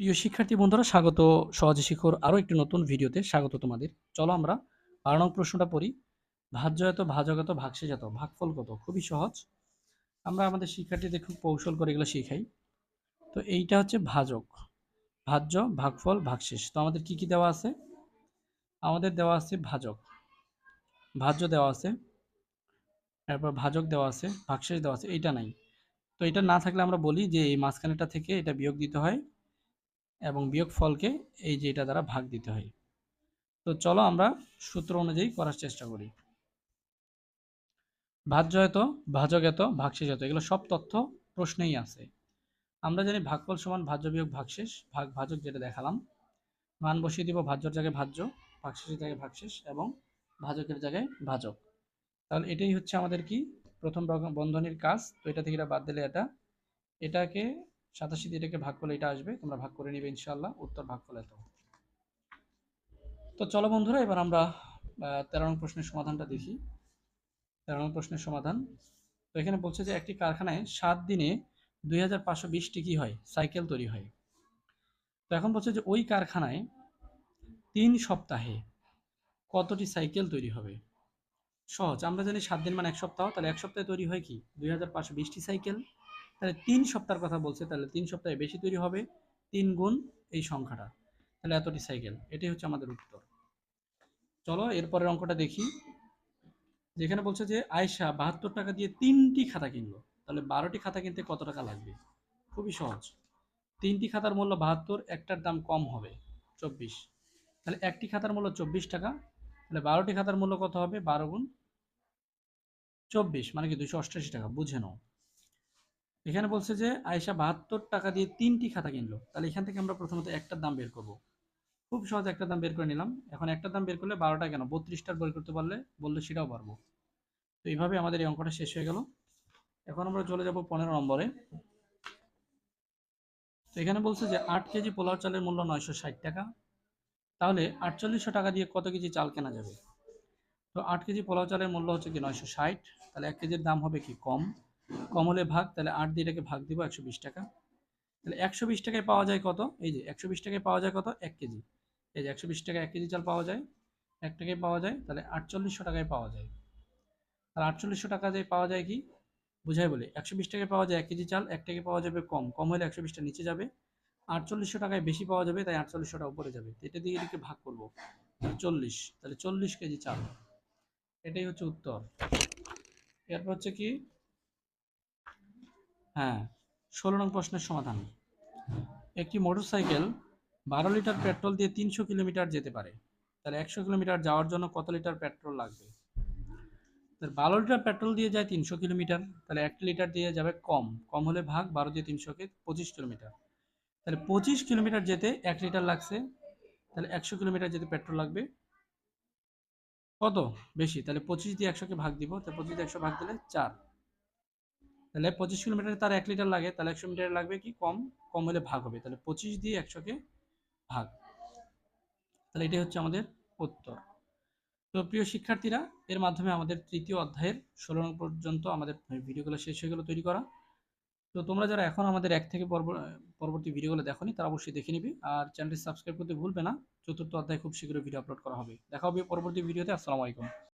প্রিয় শিক্ষার্থী বন্ধুরা, স্বাগত সহজে শিখর আরও একটি নতুন ভিডিওতে স্বাগত তোমাদের। চলো আমরা বারো নং প্রশ্নটা পড়ি। ভাজ্য এত, ভাজক এত, ভাগশেষ এত, ভাগফল কত? খুবই সহজ। আমরা আমাদের শিক্ষার্থীদের খুব কৌশল করে এগুলো শিখাই। তো এইটা হচ্ছে ভাজক। ভাজ্য, ভাগফল, ভাগশেষ। তো আমাদের কি কি দেওয়া আছে? আমাদের দেওয়া আছে ভাজক। ভাজ্য দেওয়া আছে তারপর ভাজক দেওয়া আছে, ভাগশেষ দেওয়া আছে, এইটা নাই। তো এটা না থাকলে আমরা বলি যে এই মাঝখানেটা থেকে এটা বিয়োগ দিতে হয়। এবং বিয়োগ ফলকে এই যে এটা দ্বারা ভাগ দিতে হয়। তো চলো আমরা সূত্র অনুযায়ী করার চেষ্টা করি। ভাজ্য এত ভাজক এত ভাগশেষ এত এগুলো সব তথ্য প্রশ্নেই আছে। আমরা জানি ভাগফল সমান ভাজ্য বিয়োগ ভাগশেষ, ভাগ ভাজক যেটা দেখালাম। মান বসিয়ে দিব ভাজ্যর জায়গায় ভাজ্য, ভাগশেষের জায়গায় ভাগশেষ এবং ভাজকের জায়গায় ভাজক। তাহলে এটাই হচ্ছে আমাদের কি? প্রথম বন্ধনীর কাজ, তো এটা থেকে এটা বাদ দিলে এটা। এটাকে সাতাশি দিয়ে এটাকে ভাগ করলে এটা আসবে, তোমরা ভাগ করে নিবে ইনশাল্লাহ উত্তর ভাগ করলে তো। তো চলো বন্ধুরা, এবার আমরা তেরো নং প্রশ্নের সমাধানটা দেখি। তেরো নং প্রশ্নের সমাধান। তো এখানে বলছে যে একটি কারখানায় সাত দিনে দুই হাজার পাঁচশো কি হয়? সাইকেল তৈরি হয়। তো এখন বলছে যে ওই কারখানায় তিন সপ্তাহে কতটি সাইকেল তৈরি হবে? সহজ, আমরা জানি সাত দিন মানে এক সপ্তাহ, তাহলে এক সপ্তাহে তৈরি হয় কি? দুই হাজার পাঁচশো বিশটি সাইকেল। তাহলে তিন সপ্তাহের কথা বলছে, তাহলে তিন সপ্তাহে বেশি তৈরি হবে, তিন গুণ এই সংখ্যাটা। তাহলে এতটি সাইকেল এটাই হচ্ছে আমাদের উত্তর। চলো এরপরের অঙ্কটা দেখি। যেখানে বলছে যে আয়সা বাহাত্তর টাকা দিয়ে তিনটি খাতা কিনলো। তাহলে বারোটি খাতা কিনতে কত টাকা লাগবে? খুবই সহজ। তিনটি খাতার মূল্য বাহাত্তর, একটার দাম কম হবে, চব্বিশ। তাহলে একটি খাতার মূল্য চব্বিশ টাকা, তাহলে বারোটি খাতার মূল্য কত হবে? বারো গুণ চব্বিশ মানে কি দুশো অষ্টাশি টাকা, বুঝে নাও। এখানে বলছে যে আয়সা বাহাত্তর টাকা দিয়ে তিনটি খাতা কিনলো। তাহলে এখান থেকে আমরা প্রথমত একটার দাম বের করব। খুব সহজ একটা দাম বের করে নিলাম। এখন একটা দাম বের করলে বারোটা কেন? বত্রিশটার বের করতে পারলে বললে সেটাও পারব। তো এইভাবে আমাদের এই অঙ্কটা শেষ হয়ে গেল। এখন আমরা চলে যাব পনেরো নম্বরে। তো এখানে বলছে যে আট কেজি পোলাও চালের মূল্য নয়শো ষাট টাকা। তাহলে আটচল্লিশশো টাকা দিয়ে কত কেজি চাল কেনা যাবে? তো আট কেজি পোলাও চালের মূল্য হচ্ছে কি নয়শো ষাট? তাহলে এক কেজির দাম হবে কি কম? কম হলে ভাগ, তাহলে আট দিয়ে এটাকে ভাগ দিব একশো বিশ টাকা। তাহলে একশো বিশ টাকায় পাওয়া যায় কত? এই যে একশো বিশ টাকায় পাওয়া যায় কত? এক কেজি। এই যে একশো বিশ টাকায় এক কেজি চাল পাওয়া যায়। এক টাকায় পাওয়া যায়, তাহলে আটচল্লিশশো টাকায় পাওয়া যায়। আর আটচল্লিশশো টাকা দিয়ে পাওয়া যায় কি? বুঝাই বলে, একশো বিশ টাকায় পাওয়া যায় এক কেজি চাল, এক টাকায় পাওয়া যাবে কম। কম হলে একশো বিশটা নিচে যাবে। আটচল্লিশশো টাকায় বেশি পাওয়া যাবে, তাই আটচল্লিশশো টাকা উপরে যাবে। এটা দিয়ে এদিকে ভাগ করব। চল্লিশ। তাহলে চল্লিশ কেজি চাল। এটাই হচ্ছে উত্তর। এরপর হচ্ছে কি? হ্যাঁ ষোলো নং প্রশ্নের সমাধান। একটি মোটরসাইকেল বারো লিটার পেট্রোল দিয়ে তিনশো কিলোমিটার যেতে পারে। তাহলে একশো কিলোমিটার যাওয়ার জন্য কত লিটার পেট্রোল লাগবে? তাহলে বারো লিটার পেট্রোল দিয়ে যায় তিনশো কিলোমিটার, তাহলে এক লিটার দিয়ে যাবে কম। কম হলে ভাগ, বারো দিয়ে তিনশোকে পঁচিশ কিলোমিটার। তাহলে পঁচিশ কিলোমিটার যেতে এক লিটার লাগছে, তাহলে একশো কিলোমিটার যেতে পেট্রোল লাগবে। কত? বেশি, তাহলে পঁচিশ দিয়ে একশোকে ভাগ দিব, তাহলে পঁচিশ দিয়ে একশো ভাগ দিলে চার। তাহলে পঁচিশ কিলোমিটারে তার এক লিটার লাগে, তাহলে একশো মিটার লাগবে কি? কম কম হলে ভাগ হবে। তাহলে পঁচিশ দিয়ে একশোকে ভাগ। তাহলে এটাই হচ্ছে আমাদের উত্তর। তো প্রিয় শিক্ষার্থীরা, এর মাধ্যমে আমাদের তৃতীয় অধ্যায়ের ষোলো নং পর্যন্ত আমাদের ভিডিওগুলো শেষ হয়ে গেলো তৈরি করা। তো তোমরা যারা এখন আমাদের এক থেকে পরব- পরবর্তী ভিডিওগুলো দেখোনি, তারা অবশ্যই দেখে নিবি। আর চ্যানেলটি সাবস্ক্রাইব করতে ভুলবে না। চতুর্থ অধ্যায় খুব শীঘ্রই ভিডিও আপলোড করা হবে। দেখা হবে পরবর্তী ভিডিওতে। আসসালামু আলাইকুম।